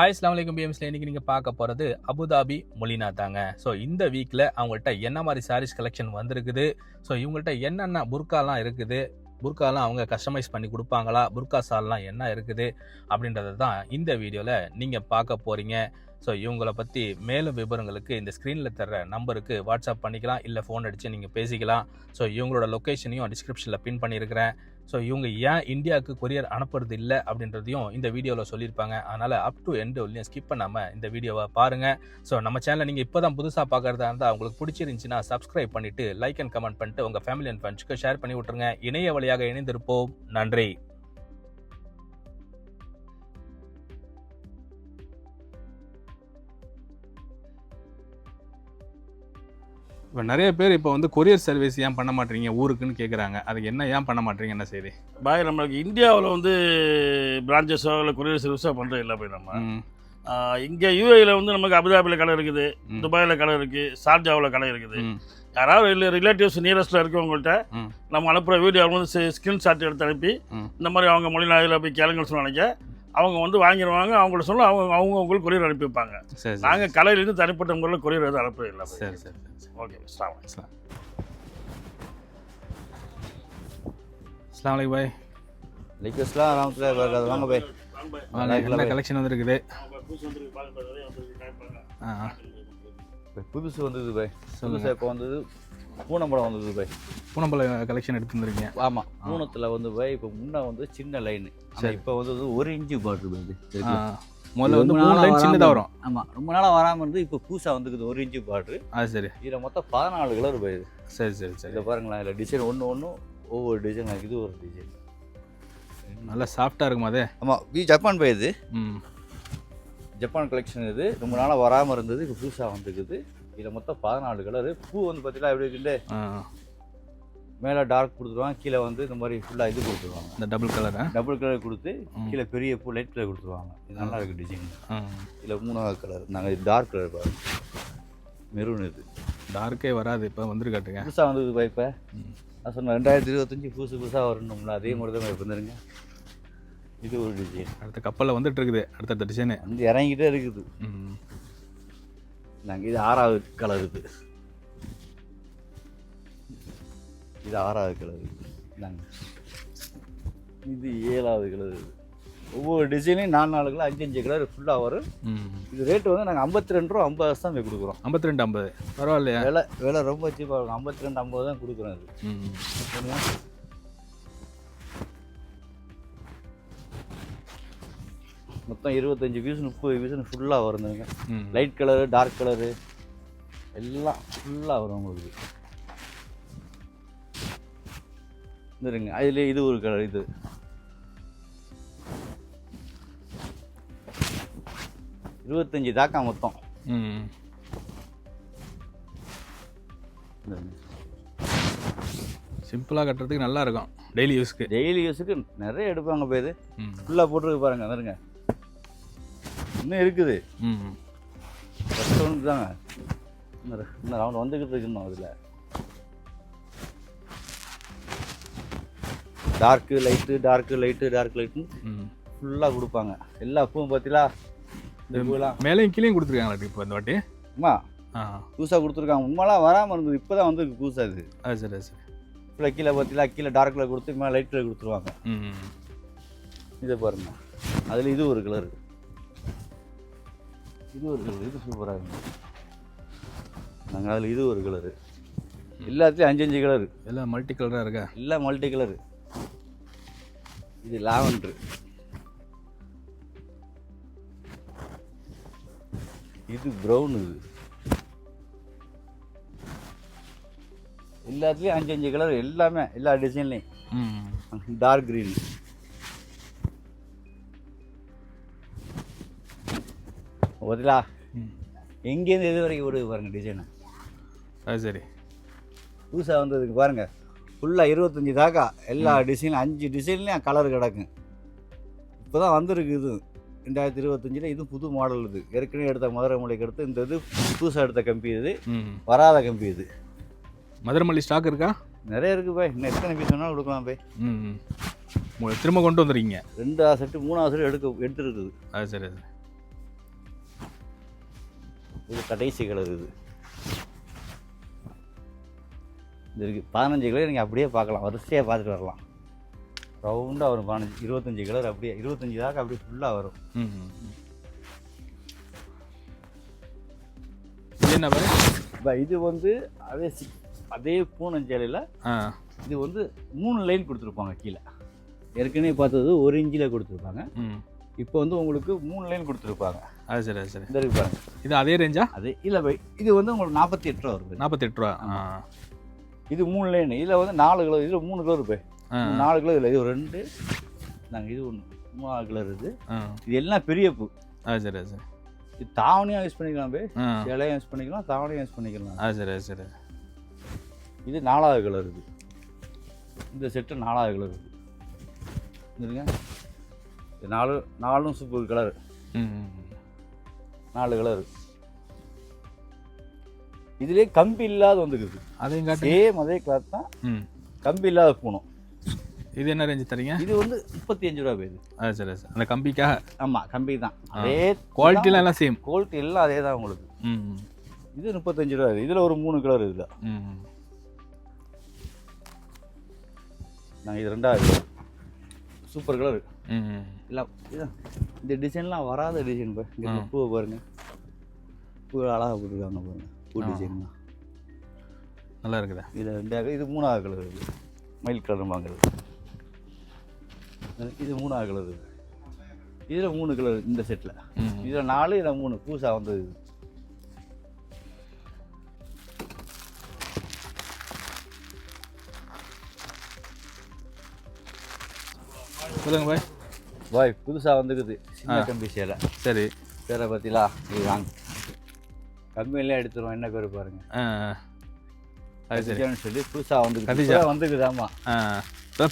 Hi இஸ்லாம் வலைக்கம் பிஎம்ஸ்ல இன்னைக்கு நீங்கள் பார்க்க போகிறது அபுதாபி மொலினா தாங்க ஸோ இந்த வீக்கில் அவங்கள்ட்ட என்ன மாதிரி சாரீஸ் கலெக்ஷன் வந்திருக்குது? ஸோ இவங்கள்ட்ட என்னென்ன புர்காலாம் இருக்குது? புர்காலாம் அவங்க கஸ்டமைஸ் பண்ணி கொடுப்பாங்களா? புர்கா சால்லாம் என்ன இருக்குது? அப்படின்றத தான் இந்த வீடியோவில் நீங்கள் பார்க்க போகிறீங்க ஸோ இவங்கள பற்றி மேலும் விவரங்களுக்கு இந்த ஸ்க்ரீனில் தர்ற நம்பருக்கு வாட்ஸ்அப் பண்ணிக்கலாம். இல்லை ஃபோன் அடித்து நீங்கள் பேசிக்கலாம். ஸோ இவங்களோட லொக்கேஷனையும் டிஸ்கிரிப்ஷனில் பின் பண்ணியிருக்கிறேன். ஸோ இவங்க ஏன் இந்தியாவுக்கு கொரியர் அனுப்புறது இல்லை அப்படின்றதையும் இந்த வீடியோவில் சொல்லியிருப்பாங்க. அதனால் அப் டு எண்டு வரையும் ஸ்கிப் பண்ணாமல் இந்த வீடியோவை பாருங்கள் ஸோ நம்ம சேனலை நீங்கள் இப்போ தான் புதுசாக பார்க்குறதா இருந்தால் உங்களுக்கு பிடிச்சிருந்துச்சின்னா சப்ஸ்கிரைப் பண்ணிவிட்டு லைக் அண்ட் கமெண்ட் பண்ணிட்டு உங்கள் ஃபேமிலி அண்ட் ஃப்ரெண்ட்ஸ்க்கு ஷேர் பண்ணி விட்ருங்க இணைய வழியாக இணைந்திருப்போம். நன்றி. இப்போ நிறைய பேர் இப்போ வந்து கொரியர் சர்வீஸ் ஏன் பண்ண மாட்டீங்க? ஊருக்குன்னு கேட்குறாங்க அதுக்கு என்ன ஏன் பண்ண மாட்டீங்க? என்ன செய்தி? பாய் நம்மளுக்கு இந்தியாவில் வந்து பிரான்ச்சஸோ இல்லை கொரியர் சர்வீஸோ பண்ணுறது இல்லை போய் நம்ம. இங்கே யூஏயில் வந்து நமக்கு அபுதாபியில் கடை இருக்குது. துபாயில் கடை இருக்குது ஷார்ஜாவில் கடை இருக்குது. யாராவது இல்லை ரிலேட்டிவ்ஸ் நியரஸ்ட்டில் இருக்கவங்கள்ட்ட. நம்ம அனுப்புகிற வீடியோ வந்து ஸ்கிரீன்ஷாட் எடுத்து அனுப்பி. இந்த மாதிரி அவங்க மொழி நாயில் போய் கேளுங்கன்னு நினைக்க அவங்க வந்து வாங்கிடுவாங்க அவங்கள்ட்ட சொல்ல அவங்க அவங்க உங்களுக்கு கொரியர் அனுப்பி வைப்பாங்க. சரி சரி நாங்கள் கடையிலேருந்து தனிப்பட்ட முறையில் கொரியர் எதுவும் அனுப்புறது இல்லை. சரி சரி சரி ஓகே ஸ்டாம் அஸ்லாம். அஸ்லாம் வலைக்கம் பாய். லிக்வஸ்ட்லாம் ராமத்தில் இருக்காது வாங்க போய். வாங்க, என்ன கலெக்ஷன் வந்திருக்குது? புதுசு வந்தது போய். சொல்லுங்க. புதுசு இப்போ வந்தது. பூனம்படம் வந்தது போய். பூனம்பல கலெக்ஷன் எடுத்து வந்திருக்கீங்க ஆமாம் பூனத்தில் வந்து போய் இப்போ முன்ன வந்து சின்ன லைனு சரி. இப்போ வந்து ஒரு இன்ச்சு பாட்டில் ஆ, முதல்ல வந்து மூணு லைன் சின்னதாக வரும். ஆமாம் ரொம்ப நாளாக வராமல் இருந்து இப்போ புதுசாக வந்துக்குது ஒரு இன்ச்சு பாட்டில் அது சரி. இதில் மொத்தம் பதினாலு கலர் போயுது சரி சரி சரி. இதில் பாருங்களேன் இதில் டிசைன் ஒன்று ஒன்று ஒவ்வொரு டிசைன் இது ஒரு டிசைன் நல்லா சாஃப்டாக இருக்குமா அது? ஆமாம் வி ஜப்பான் போயுது ம். ஜப்பான் கலெக்ஷன் இது. ரொம்ப நாளாக வராமல் இருந்தது இப்போ புதுசாக வந்துக்குது இதில் மொத்தம் பதினாலு கலரு பூ வந்து பார்த்தீங்கன்னா எப்படி இருக்குண்டு மேலே டார்க் கொடுத்துருவாங்க கீழே வந்து இந்த மாதிரி ஃபுல்லாக இது கொடுத்துருவாங்க. இந்த டபுள் கலரா டபுள் கலர் கொடுத்து. கீழே பெரிய பூ லைட் கலர் கொடுத்துருவாங்க. இது நல்லா இருக்கு டிசைன் இதில் மூணாவது கலர் நாங்கள் இது டார்க் கலர் பாருங்க மெரூன் இது. டார்க்கே வராது இப்போ வந்துருக்காட்டுங்க புதுசாக வந்தது பா இப்போ. நான் சொன்னேன் ரெண்டாயிரத்தி இருபத்தஞ்சி புதுசு புதுசாக வரணும்ல அதே மாதிரி தான் இப்போ வந்துருங்க. இது ஒரு டிசைன் அடுத்த கப்பலில் வந்துட்டு இருக்குது அடுத்தடுத்த டிசைனு வந்து இறங்கிட்டே இருக்குது. நாங்கள் இது ஆறாவது கலர் இது. இது ஆறாவது கலர் நாங்கள் இது ஏழாவது கலர் இது. ஒவ்வொரு டிசைனையும் நாலு நாலு கலர் அஞ்சு அஞ்சு கலர் ஃபுல்லாக வரும். இது ரேட்டு வந்து நாங்கள் ஐம்பத்தி ரெண்டு ரூபா ஐம்பது தான் போய் கொடுக்குறோம். ஐம்பத்தி ரெண்டு ஐம்பது. பரவாயில்லையா. விலை விலை ரொம்ப சீப்பாக இருக்கும். ஐம்பத்தி ரெண்டு ஐம்பது தான் கொடுக்குறோம் இது. மொத்தம் இருபத்தஞ்சி பீஸ் முப்பது பீஸ்னு ஃபுல்லாக வருதுங்க லைட் கலரு டார்க் கலரு எல்லாம் ஃபுல்லாக வரும் உங்களுக்கு. இருங்க அதில் இது ஒரு கலர் இது. இருபத்தஞ்சி தாக்கா மொத்தம். சிம்பிளாக கட்டுறதுக்கு நல்லா இருக்கும். டெய்லி யூஸ்க்கு டெய்லி யூஸுக்கு நிறைய எடுப்பாங்க போய் இது. ஃபுல்லாக போட்டுருக்கு பாருங்க வந்துருங்க இன்னும் இருக்குது. ம் ஒன்று தாங்க. இன்னும் ரவுண்ட் வந்துக்கிட்டு இருக்கு இன்னும் அதில் dark light dark light dark light ஃபுல்லாக கொடுப்பாங்க. எல்லா பூவும் பார்த்தீங்களா இந்த பூவெல்லாம். மேலேயும் கீழேயும் கொடுத்துருக்காங்களா இப்போ இந்த வாட்டி? அம்மா புதுசாக கொடுத்துருக்காங்க. உண்மைலாம் வராமல் இருந்தது. இப்போ தான் வந்து புதுசாக இது. அது சரி அது சரி. ஃபுல்லாக கீழே பார்த்தீங்களா கீழே டார்க் கலர் கொடுத்து மேலே லைட் கலர் கொடுத்துருவாங்க. ம் இதை பாருங்க. அதில் இது ஒரு கலர் இது ஒரு கலர் இது சூப்பராக இருக்கும் நாங்கள் அதில் இது ஒரு கலரு எல்லாத்துலேயும் அஞ்சு அஞ்சு கலரு எல்லாம் மல்டி கலராக இருக்கா? எல்லாம் மல்டி கலரு இது லாவெண்ட்ரு இது ப்ரௌன் இது. எல்லாத்துலேயும் அஞ்சு அஞ்சு கலர் எல்லாமே எல்லா டிசைன்லேயும் டார்க் க்ரீன் ஓதுலா. ம். எங்கேருந்து எது வரைக்கும் விடுது பாருங்க டிசைனு அது சரி. புதுசாக வந்ததுக்கு பாருங்க. ஃபுல்லாக இருபத்தஞ்சி தாக்கா. எல்லா டிசைனும் அஞ்சு டிசைன்லேயும் கலர் கிடக்கும் இப்போ தான் வந்திருக்கு இது. ரெண்டாயிரத்தி இருபத்தஞ்சில் இது புது மாடல் இது. ஏற்கனவே எடுத்த மதுரை மொழிக்கு எடுத்து இந்த இது புதுசாக எடுத்த கம்பி இது. வராத கம்பி இது. மதுரை மல்லி ஸ்டாக் இருக்கா? நிறைய இருக்குது பாய். இன்னும் எத்தனை பீஸ் வேணாலும் கொடுக்கலாம் போய். ம் திரும்ப கொண்டு வந்துருக்கீங்க ரெண்டாவது செட்டு மூணாவது செட்டு எடுக்க எடுத்துருக்குது. அது சரி அது சரி. இது கடைசி கலர் இது. இது இருக்கு. பதினஞ்சு கலர் நீங்கள் அப்படியே பார்க்கலாம். வரிசையாக பார்த்துட்டு வரலாம். ரவுண்டாக வரும். பதினஞ்சு இருபத்தஞ்சி கலர் அப்படியே இருபத்தஞ்சி தாக்க அப்படியே ஃபுல்லாக வரும். என்ன இப்போ இது வந்து அதே அதே பூனஞ்சேலையில் இது வந்து மூணு லைன் கொடுத்துருப்பாங்க கீழே. ஏற்கனவே பார்த்தது ஒரு இன்ச்சில் கொடுத்துருப்பாங்க. இப்போ வந்து உங்களுக்கு மூணு லைன் கொடுத்துருப்பாங்க. அது சரி அது சரி. இந்த இருக்கு பாருங்க. இது அதே ரேஞ்சா அது இல்லை பை இது வந்து உங்களுக்கு நாற்பத்தி எட்டு ரூபா வருது. நாற்பத்தெட்டு ரூபா ஆ. இது மூணு லைன் இதில் வந்து நாலு கிலோ இதில் மூணு கிலோ போய் ஆ. நாலு கிலோ இல்லை இது ரெண்டு. நாங்கள் இது ஒன்று மூணாவது கலர் இது. இது எல்லாம் பெரிய பூ. அது சரி அது சரி. இது தாவணியாக யூஸ் பண்ணிக்கலாம் போய் இலையும் யூஸ் பண்ணிக்கலாம் தாவணியும் யூஸ் பண்ணிக்கலாம். அது சரி அது சரி. இது நாலாவது கலர் இது. இந்த செட்டு நாலாவது கலர் இது. இது நாலு நாலும் சூப்பர் கலர். நாலு கலர் இதுலேயே கம்பி இல்லாத வந்துக்குது. அதையும் காட்டு சேம் அதே கிளாத் தான். கம்பி இல்லாத பூனம். இது என்ன ரேஞ்சு தரீங்க? இது வந்து முப்பத்தி அஞ்சு ரூபா போகுது. அது சரி சரி. அந்த கம்பிக்காக? ஆமாம் கம்பி தான். அதே குவாலிட்டிலாம் எல்லாம் சேம் குவாலிட்டி எல்லாம் அதே தான் உங்களுக்கு. இது முப்பத்தஞ்சு ரூபா இதில் ஒரு மூணு கலர் இதில். நாங்கள் இது ரெண்டாவது. Super colour. இல்லை இந்த டிசைன்லாம் வராத டிசைன் பாரு இங்க இந்த ஆ. பூவை பாருங்க. பூ அழகாக போட்டுருக்காங்க பாருங்க. பூ. டிசைன்லாம் நல்லா இருக்குதா? இது ரெண்டாவது இது மூணாவது கலர் இது மயில் கலர் வாங்குறது இது மூணாவது கலர் இது இதில் மூணு கலர் இந்த செட்டில். இதில் நாலு இதில் மூணு. பூசா வந்தது. சொல்லுங்க பாய். பாய் புதுசாக வந்துக்குது. சின்ன. கம்பி சேலை. சரி. பேரை பார்த்தீங்களா இது வாங்க. கம்மியெல்லாம் எடுத்துருவோம். என்ன பேர் பாருங்க. சொல்லி புதுசாக. இப்பதான் வந்துக்குது ஆமாம்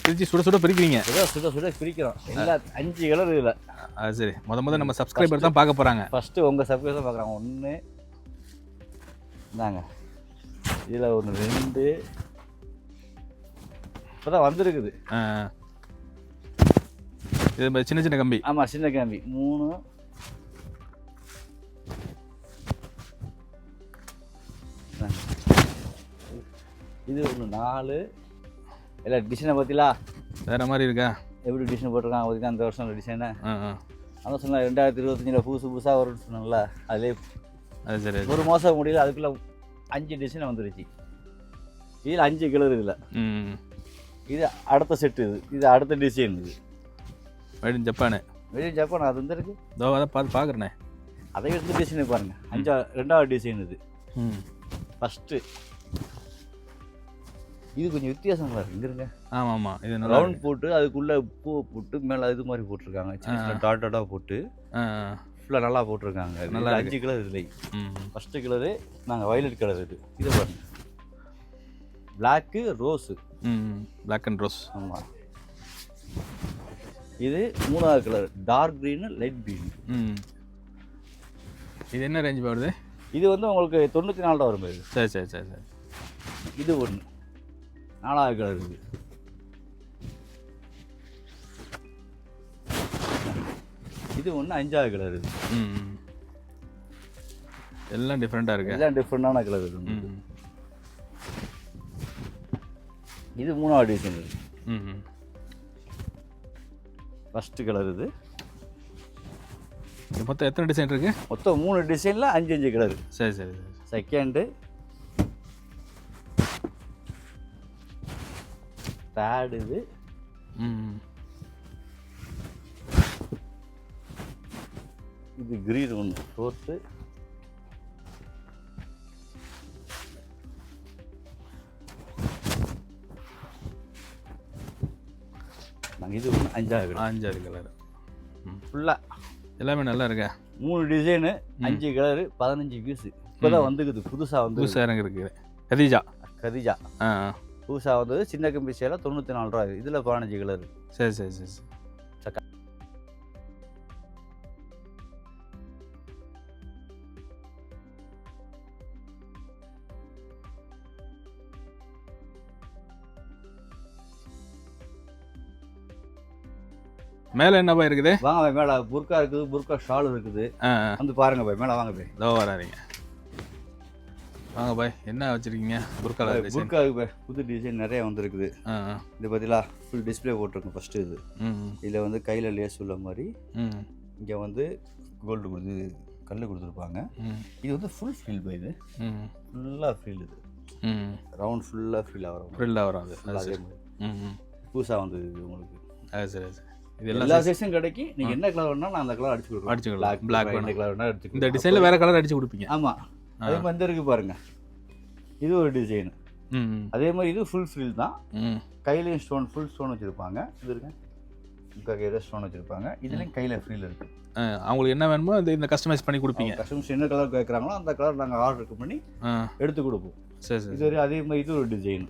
பிரித்து சுட சுட பிரிக்கிறீங்க. ஏதோ சுட சுட பிரிக்கிறோம். எல்லா அஞ்சு கலர் இதில். அது சரி. முத முத நம்ம சப்ஸ்கிரைபர் தான் பார்க்க போகிறாங்க ஃபஸ்ட்டு உங்கள் சப்ஸ்கிரைபர் பார்க்குறாங்க. ஒன்று இந்தாங்க. இதில் ஒன்று ரெண்டு. இப்போ தான் வந்திருக்குது. இது ம- சின்ன சின்ன கம்பி. ஆமாம் சின்ன கம்பி. மூணு. இது ஒன்று நாலு. எல்லாம் டிசைனை பார்த்தீங்களா வேற மாதிரி இருக்கா? எப்படி டிசைன் போட்டிருக்காங்க? பார்த்தீங்கன்னா இந்த வருஷம் டிசைனை அதான் சொன்னேன் ரெண்டாயிரத்தி இருபத்தஞ்சில் புதுசு புதுசாக வரும்னு சொன்னேன்ல அதிலே அது சரி ஒரு மாதம் முடியல அதுக்குள்ளே அஞ்சு டிசைன் வந்துருச்சு. இதில் அஞ்சு கலர் இதில். இது அடுத்த செட்டு இது. இது அடுத்த டிசைன் இது. மேட் இன் ஜப்பானு வெளியே ஜப்பான் அது வந்து இருக்கு. இதோ அதை பார்த்து பார்க்குறேனே. அதை எடுத்து டிசைன் பாருங்க. அஞ்சா ரெண்டாவது டிசைன் இது. ம். ஃபஸ்ட்டு இது கொஞ்சம் வித்தியாசமாக இருக்கு. இங்க இருங்க. ஆமாம் ஆமாம் இது ரவுண்ட் போட்டு அதுக்குள்ளே பூ போட்டு மேலே இது மாதிரி போட்டிருக்காங்க. சின்ன சின்ன டாட் டாட்டாக போட்டு. ஃபுல்லாக நல்லா போட்டிருக்காங்க. நல்லா. அஞ்சு கலர் இதில். ஃபஸ்ட்டு கலரு நாங்கள் வயலட் கலர் இது. இதை பாருங்க. பிளாக்கு ரோஸு ம் பிளாக் அண்ட் ரோஸ் ஆமாம் இது மூணாவது colour dark green light green ம். இது என்ன ரேஞ்ச் வருது? இது வந்து உங்களுக்கு தொண்ணூற்றி நாலு ரூபா வரும் சரி சரி சரி சரி. இது ஒன்று நாலாவது கலர் இது. இது ஒன்று அஞ்சாவது கலர் இது. எல்லாம் டிஃப்ரெண்ட்டாக இருக்கு. எல்லாம் டிஃப்ரெண்டான கலர் இது. இது மூணாவது டிசைன் ம் ம். ஃபஸ்ட்டு கலர் இது. மொத்தம் எத்தனை டிசைன் இருக்கு? மொத்தம் மூணு டிசைனில் அஞ்சு அஞ்சு கலர் சரி சரி சரி. செகண்டு தேர்டு இது. இது கிரீன் ஒன்று ஃபோர்த்து அஞ்சாவது கலர் அஞ்சாறு கலர் ஃபுல்லாக எல்லாமே நல்லா இருக்கா. மூணு டிசைனு அஞ்சு கலரு பதினஞ்சு பீஸு இப்போ தான் வந்துக்குது புதுசாக வந்து புதுசாக இருக்குது கதீஜா. கதிஜா. ஆ. புதுசாக வந்தது சின்ன கம்பி சேலை தொண்ணூற்றி நாலு ரூபா இதில் பதினஞ்சு கலர். சரி சரி சரி. மேலே என்னப்பா இருக்குது? வாங்க பாய் மேலே புர்கா இருக்குது புர்கா ஷால் இருக்குது. வந்து பாருங்க பாய் மேலே வாங்க பாய். இதோ வராதீங்க வாங்க பாய் என்ன வச்சிருக்கீங்க? புர்கால டிசைன் புர்காவுக்கு பே- புது டிசைன் நிறைய வந்திருக்குது. இது பார்த்தீங்களா ஃபுல் டிஸ்ப்ளே போட்டிருக்கோம் ஃபஸ்ட்டு இது. இதில் வந்து கையில் லேஸ் உள்ள மாதிரி இங்கே வந்து கோல்டு கொடுத்து கல் கொடுத்துருப்பாங்க. இது வந்து ஃபுல் ஃபீல் பை இது. ஃபுல்லாக ஃபீல் இது. ரவுண்ட் ஃபுல்லாக ஃபீல் ஆகிற ஃப்ரில்லாக வரும். அது. அது மாதிரி. புதுசாக வந்தது இது உங்களுக்கு. அது சரி சரி. இது எல்லா சைஸும் கிடைக்கும். நீங்கள் என்ன கலர் வேணாலும் நான் அந்த கலர் அடிச்சு கொடுக்குறேன் அடிச்சுக்கலாம். பிளாக் black என்ன கலர் வேணாலும் எடுத்து இந்த டிசைனில் வேற கலர் அடிச்சு கொடுப்பீங்க. ஆமாம் அதே மாதிரி இந்த இருக்கு பாருங்க. இது ஒரு டிசைன் அதே மாதிரி இது ஃபுல் ஃபில் தான். கையிலையும் ஸ்டோன் ஃபுல் ஸ்டோன் வச்சுருப்பாங்க. இது இருக்கு. கையில் ஸ்டோன் வச்சுருப்பாங்க. இதுலேயும் கையில் ஃப்ரீல் இருக்குது அவங்களுக்கு என்ன வேணுமோ அது இந்த கஸ்டமைஸ் பண்ணி கொடுப்பீங்க. கஸ்டமர்ஸ் என்ன கலர் கேட்குறாங்களோ அந்த கலர் நாங்கள் ஆர்டருக்கு பண்ணி எடுத்து கொடுப்போம். சரி சரி. இது அதே மாதிரி இது ஒரு டிசைன்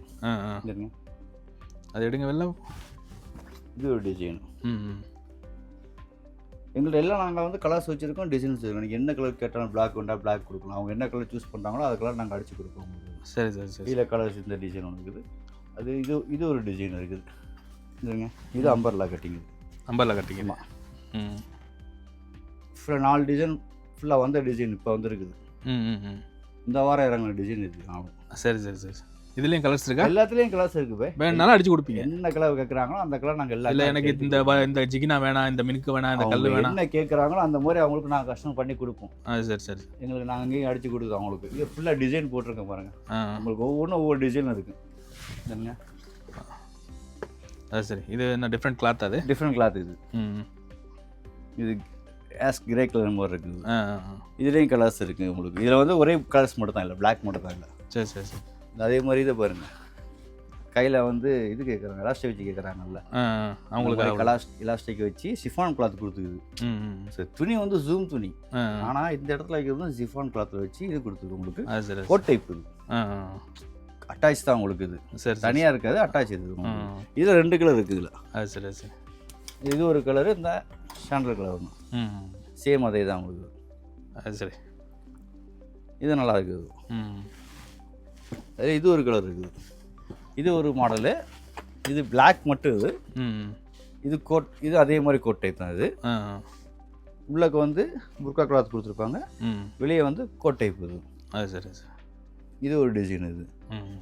இருங்க அது எடுங்க வெளில இது ஒரு டிசைன் எங்கள்ட்ட எல்லாம் நாங்கள் வந்து கலர்ஸ் வச்சுருக்கோம் டிசைன்ஸ் வச்சுருக்கோம். நீங்கள் என்ன கலர் கேட்டாலும் பிளாக் வேண்டா பிளாக் கொடுக்கலாம். அவங்க என்ன கலர் சூஸ் பண்ணுறாங்களோ அது கலர் நாங்கள் அடிச்சு கொடுப்போம் உங்களுக்கு. சரி சரி சரி. கீழே கலர்ஸ் இந்த டிசைன் ஒன்று இருக்குது. அது இது இது ஒரு டிசைன் இருக்குது. இதுங்க இது அம்பர்லா கட்டிங் நம்பரில் கட்டிக்கமா ம் ஃபுல்லாக நாலு டிசைன் ஃபுல்லாக வந்த டிசைன் இப்போ வந்துருக்குது. ம் இந்த வாரம் இறங்கின டிசைன் இருக்குது ஆமாம் சரி சரி சரி. இதுலேயும் கலர்ஸ் இருக்கா? எல்லாத்துலேயும் கலர்ஸ் இருக்குது பே. வேணுனாலும் அடிச்சு கொடுப்பீங்க. என்ன கலர் கேட்குறாங்களோ அந்த கலர் நாங்கள் இல்லை எல்லாம் எனக்கு இந்த இந்த ஜிகினா வேணாம் இந்த மினுக்கு வேணாம் இந்த கல் வேணாம். என்ன கேட்குறாங்களோ அந்த மாதிரி அவங்களுக்கு நாங்கள் கஷ்டம் பண்ணி கொடுப்போம். ஆ சரி சரி. எங்களுக்கு நாங்கள் அங்கேயும் அடிச்சு கொடுக்குறோம் அவங்களுக்கு. இது ஃபுல்லாக டிசைன் போட்டிருக்கேன் பாருங்கள் ஆ. உங்களுக்கு ஒவ்வொன்றும் ஒவ்வொரு டிசைன் இருக்குது சரிங்க அது சரி. இது என்ன டிஃப்ரெண்ட் கிளாத் அது? டிஃப்ரெண்ட் கிளாத் இது. இது ஆஸ் கிரே கலர் மாதிரி இருக்குது. இதுலேயும் கலர்ஸ் இருக்குது உங்களுக்கு. இதில் வந்து ஒரே கலர்ஸ் மட்டும் தான் இல்லை பிளாக் மட்டும் தான் இல்லை. சரி சரி சரி. அதே மாதிரி இதை பாருங்கள் கையில் வந்து இது கேட்குறாங்க எலாஸ்டிக் வச்சு கேட்குறாங்கல்ல. அவங்களுக்கு. கலாஸ் எலாஸ்டிக் வச்சு சிஃபான் கிளாத் கொடுத்துக்குது. சரி துணி வந்து ஜூம் துணி. ஆனால் இந்த இடத்துல வைக்கிறது சிஃபான் கிளாத்தில் வச்சு இது கொடுத்துருக்கு உங்களுக்கு. கோட் டைப் இது. அட்டாச் தான் உங்களுக்கு இது. சரி தனியாக இருக்காது அட்டாச் இது. இதுல ரெண்டு கலர் இருக்குது இதில். அது சரி சரி. இது ஒரு கலரு இந்த சாண்டல் கலர் ஒன்று. சேம் அதே தான் உங்களுக்கு. அது சரி. இது நல்லா இருக்குது. ம் அதே இது ஒரு கலர் இருக்குது. இது ஒரு மாடலு இது Black மட்டும் இது. இது கோட் இது அதே மாதிரி கோட் டைப் தான் இது. உள்ளக்கு வந்து புர்கா கிளாத் கொடுத்துருப்பாங்க. ம் வெளியே வந்து கோட் டைப் இது. அது சரி சரி. இது ஒரு டிசைன் இது. ம்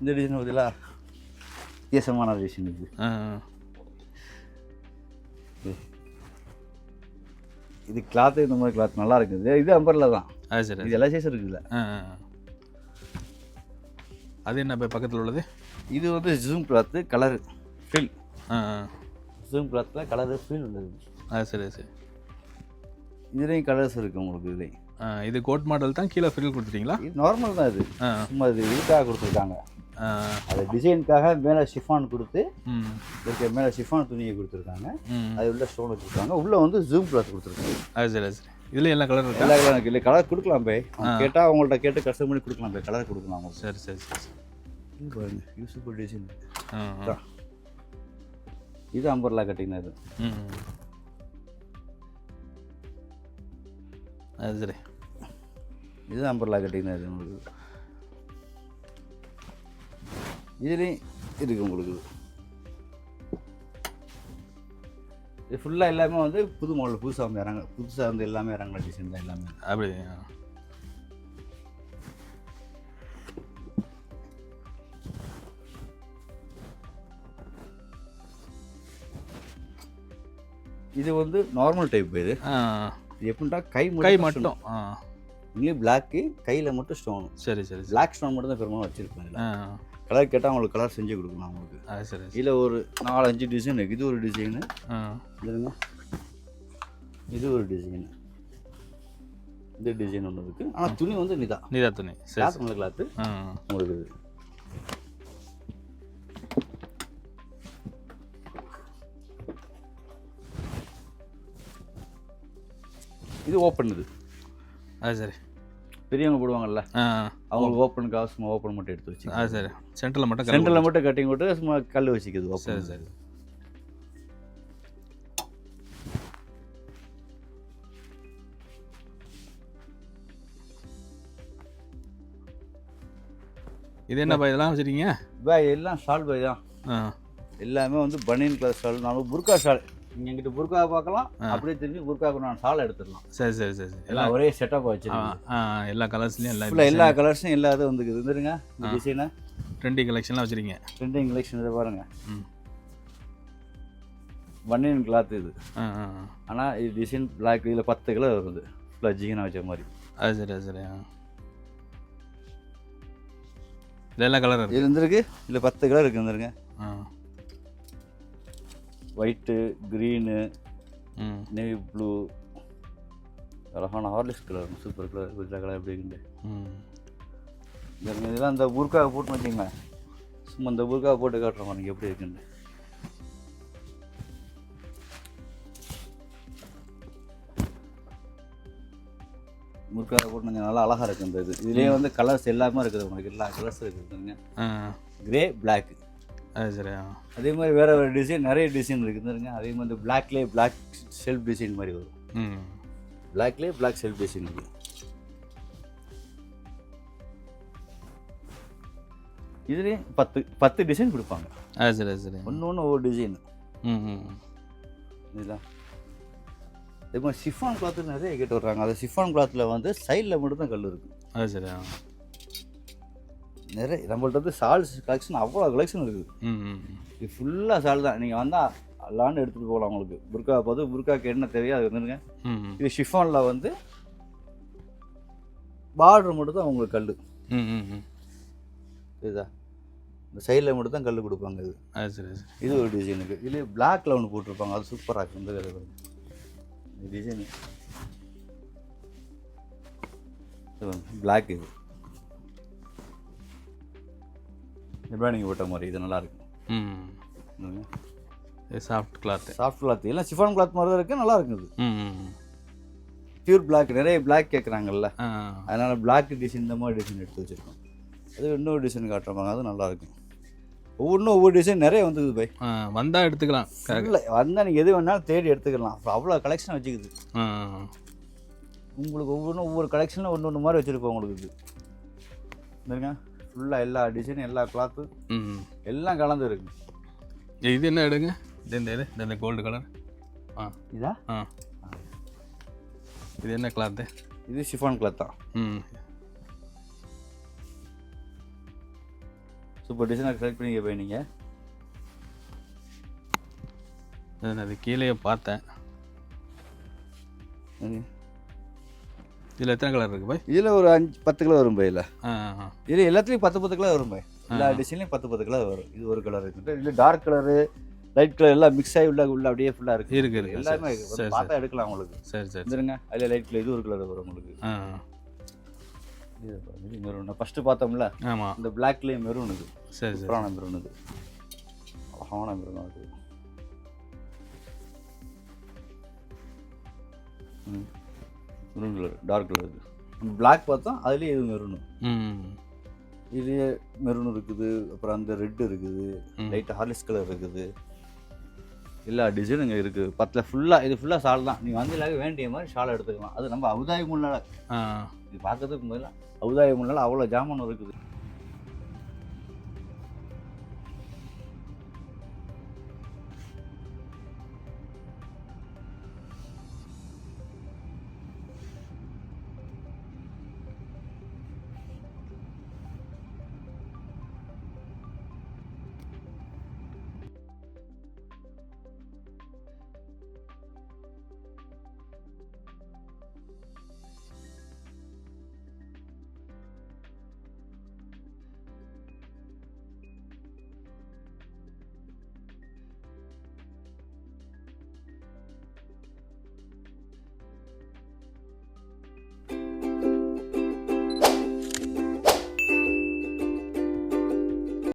இந்த டிசைன் பதிலா வித்தியாசமான டிசைன் இது. இது கிளாத்து இந்த மாதிரி கிளாத் நல்லா இருக்குது. இது அம்பர்ல தான். சரி இது எல்லா சைஸும் இருக்குதுல்ல ஆ ஆ, ஆ. அது என்ன இப்போ பக்கத்தில் உள்ளது? இது வந்து ஜூம் கிளாத்து கலர் ஃபில் ஆ ஆ. ஜூம் கிளாத்தில் கலர் ஃபீல் உள்ளது. அது சரி சரி. இதுலேயும் கலர்ஸ் இருக்குது உங்களுக்கு இதுலேயும். ஆ இது கோட் மாடல் தான் கீழே ஃபில் கொடுத்துட்டீங்களா? இது நார்மல் தான் இது. ஆ சும்மா இது இதுக்காக கொடுத்துருக்காங்க. ஆ அது டிசைனுக்காக மேலே ஷிஃபான் கொடுத்து ம். இதுக்கு மேலே ஷிஃபான் துணியை கொடுத்துருக்காங்க. அது உள்ள ஸ்டோன் வச்சுருக்காங்க உள்ளே வந்து ஜூம் கிளாத் கொடுத்துருக்காங்க. அது சரி அது சரி. இதில் எல்லா கலர் இருக்கா? எல்லா கலர் இல்லை கலர் கொடுக்கலாம் பே. கேட்டால் அவங்கள்ட்ட கேட்டு கஷ்டம் பண்ணி கொடுக்கலாம் பே. கலர் கொடுக்கலாம் சரி சரி சரி பாருங்க. Useful design. இது. அம்பர்லா கட்டிங் இது ம் அது சரி. இது அம்பர்லா கட்டிங் இது உங்களுக்கு இதுலேயும் இருக்கு உங்களுக்கு. இது. ஃபுல்லாக எல்லாமே வந்து புது மாடல் புதுசாக வந்து இறங்க புதுசாக வந்து எல்லாமே இறங்குற டிசைன் தான் எல்லாமே. அப்படி. இது வந்து நார்மல் டைப் இது. இது எப்படின்னா கை கை மட்டும் இங்கேயும் பிளாக்கு கையில் மட்டும் ஸ்டோன் சரி சரி பிளாக் ஸ்டோன் மட்டும் தான் பெரும்பாலும் வச்சுருப்பேன் கலர் கேட்டால் அவங்களுக்கு கலர் செஞ்சு கொடுக்கலாம் அவங்களுக்கு அது சரி. இதில் ஒரு நாலு அஞ்சு டிசைன் இருக்குது இது ஒரு டிசைனு இதுங்க. இது ஒரு டிசைன் இந்த டிசைன் ஒன்று இருக்குது ஆனால் துணி வந்து நிதா. நீதா துணி. கிளாத் நல்ல கிளாத்து உங்களுக்கு இது. இது ஓப்பன் இது. அது சரி. பெரியவங்க போடுவாங்கல்ல அவங்களுக்கு ஓப்பனுக்காக சும்மா ஓப்பன் மட்டும் எடுத்து வச்சு சரி. சென்டரில் மட்டும் சென்டரில் மட்டும் கட்டிங் விட்டு சும்மா கல் வச்சுக்குது சரி ஓப்பன் சரி. இது என்னப்பா இதெல்லாம் வச்சுருக்கீங்க? பாய் எல்லாம் ஷால் பாய் தான். எல்லாமே வந்து பனியன் கலர் ஷால் நம்ம புர்கா ஷால் நீங்கள் எங்கிட்ட புர்கா பார்க்கலாம். அப்படியே திரும்பி புர்காவுக்கு நான் சாலை எடுத்துடலாம். சரி சரி சரி எல்லாம் ஒரே செட்டப் ஆ, எல்லா கலர்ஸ்லையும் எல்லா ஃபுல்லாக எல்லா கலர்ஸும் எல்லா இதுவும் வந்துக்குது. இருந்துருங்க இந்த. டிசைனை ட்ரெண்டி கலெக்ஷன்லாம் வச்சுருக்கீங்க. ட்ரெண்டிங் கலெக்ஷன் இதை பாருங்க. ம். பன்னியன் கிளாத் இது. ஆனால் இது டிசைன் பிளாக் இதில் பத்து கலர் வருது. ஃபுல்லாக ஜீகனா வச்ச மாதிரி. அது சரி அது சரி ஆ. இது எல்லா கலர் இருந்திருக்கு இதில் பத்து கலர் இருக்கு இருந்துருங்க ஆ. ஒயிட்டு க்ரீனு நேவி ப்ளூ அழகான ஹார்லிக்ஸ் கலர் சூப்பர் கலர் வீட்டில் கலர் எப்படி இருக்குது ம். இந்த இதெல்லாம் இந்த புர்காவை போட்டு வச்சிங்களேன் சும்மா இந்த புர்காவை போட்டு காட்டுறோம் பாருங்க எப்படி இருக்குன்னு. முறுக்காவை போட்டு கொஞ்சம் நல்லா அழகாக இருக்குது இந்த இது. இதுலேயே வந்து கலர்ஸ் எல்லாமே இருக்குது உங்களுக்கு. எல்லா கலர்ஸ் இருக்குதுங்க கிரே பிளாக் அது சரி அதே மாதிரி வேற ஒரு டிசைன் நிறைய டிசைன் இருக்குதுங்க அதே மாதிரி இந்த பிளாக்லேயே பிளாக் செல்ஃப் டிசைன் மாதிரி வரும். ம். பிளாக்லேயே பிளாக் செல்ஃப் டிசைன் இருக்கு. இதுலேயே பத்து பத்து டிசைன் கொடுப்பாங்க. அது சரி அது சரி. ஒன்று ஒன்று ஒவ்வொரு டிசைன் ம் ம் இதெல்லாம் இதே மாதிரி சிஃபான் கிளாத்து நிறைய கேட்டு வர்றாங்க. அந்த சிஃபான் கிளாத்தில் வந்து சைடில் மட்டும் தான் கல் இருக்குது அது சரி ஆ. நிறைய நம்மள்ட்ட வந்து சால்ஸ் கலெக்ஷன் அவ்வளோ கலெக்ஷன் இருக்குது. இது ஃபுல்லாக சால் தான். நீங்கள் வந்தால் எல்லான்னு எடுத்துகிட்டு போகலாம் உங்களுக்கு. புர்கா பார்த்து புர்காக்கு என்ன தேவையோ அது வந்துருங்க. இது ஷிஃபானில் வந்து பார்டர் மட்டும் தான் உங்களுக்கு கல் ம் ம் ம். இதுதா இந்த சைடில் மட்டும் தான் கல் கொடுப்பாங்க இது. சரி இது ஒரு டிசைனுக்கு இதுலேயே பிளாக்ல ஒன்று போட்டிருப்பாங்க. அது சூப்பராக இருக்கும் இந்த. இந்த டிசைனு பிளாக் இது. எப்ரானிங் போட்ட மாதிரி இது நல்லா இருக்கும். ம். சாஃப்ட் கிளாத்து சாஃப்ட் கிளாத் எல்லாம் சிஃபான் கிளாத் மாதிரி தான் இருக்குது நல்லா இருக்குது. பியூர் பிளாக் நிறைய பிளாக் கேட்குறாங்கல்ல அதனால் பிளாக் டிசைன் இந்த மாதிரி டிசைன் எடுத்து வச்சுருக்கோம். அது இன்னொரு டிசைன் காட்டுறாங்க அது நல்லா இருக்கும். ஒவ்வொன்றும் ஒவ்வொரு டிசைன் நிறைய வந்துக்குது பை வந்தால் எடுத்துக்கலாம். இல்லை வந்தால் நீங்கள் எது வேணாலும் தேடி எடுத்துக்கலாம். அவ்வளோ கலெக்ஷன் வச்சுக்குது. உங்களுக்கு ஒவ்வொன்றும் ஒவ்வொரு கலெக்ஷனில் ஒன்று ஒன்று மாதிரி வச்சுருப்போம் உங்களுக்கு. இது ஃபுல்லாக எல்லா டிசைன் எல்லா கிளாத்து ம் எல்லாம் கலந்து இருக்கு இது என்ன எடுங்க? இது இந்த இது இந்த- கோல்டு கலர் ஆ. இதா? ஆ. இது என்ன கிளாத்து இது சிஃபான் கிளாத் தான். ம் சூப்பர் டிசைனாக செலக்ட் பண்ணி போய் நீங்கள் இது அது கீழே பார்த்தேன். இதில் எத்தனை கலர் இருக்கு பாய்? இதில் ஒரு அஞ்சு பத்து கிலோ வரும் ஆ ஆ இதில் எல்லாத்துலேயும் பத்து பத்து கலர் வரும் பை எல்லா டிசைன்லையும் பத்து பத்து கலர் வரும். இது ஒரு கலர் இருக்குது இதில் டார்க் கலரு லைட் கலர் எல்லாம் மிக்ஸ் ஆகி உள்ள உள்ள அப்படியே ஃபுல்லாக இருக்குது இருக்கு. இருக்கு எல்லாமே பார்த்தா எடுக்கலாம் உங்களுக்கு. சரி சரி வந்துருங்க அதில் லைட் கலர் இது ஒரு கலர் வரும் உங்களுக்கு. இது மெரூன் ஃபஸ்ட்டு பார்த்தோம்ல ஆமாம் இந்த பிளாக்லேயே மெரூன் இது. சரி சரி. சூப்பரான மெரூன் இது. அழகான மெரூன் அது ம். மெரூன் கலர் டார்க் கலர் இது பிளாக் பார்த்தோம் அதுலேயே இது மெரூனு இது மெரூன் இருக்குது அப்புறம் அந்த ரெட் இருக்குது. லைட் ஹார்லிஸ் கலர் இருக்குது. எல்லா டிசைனும் இங்கே இருக்குது பத்தில் ஃபுல்லாக இது ஃபுல்லாக ஷால் தான். நீங்கள் வந்து எல்லாருக்கும் வேண்டிய மாதிரி ஷால் எடுத்துக்கலாம். அது நம்ம அவுதாய முன்னால. இது பார்க்கறதுக்கு முதல்ல அவுதாய முன்னால அவ்வளோ ஜாமான் இருக்குது.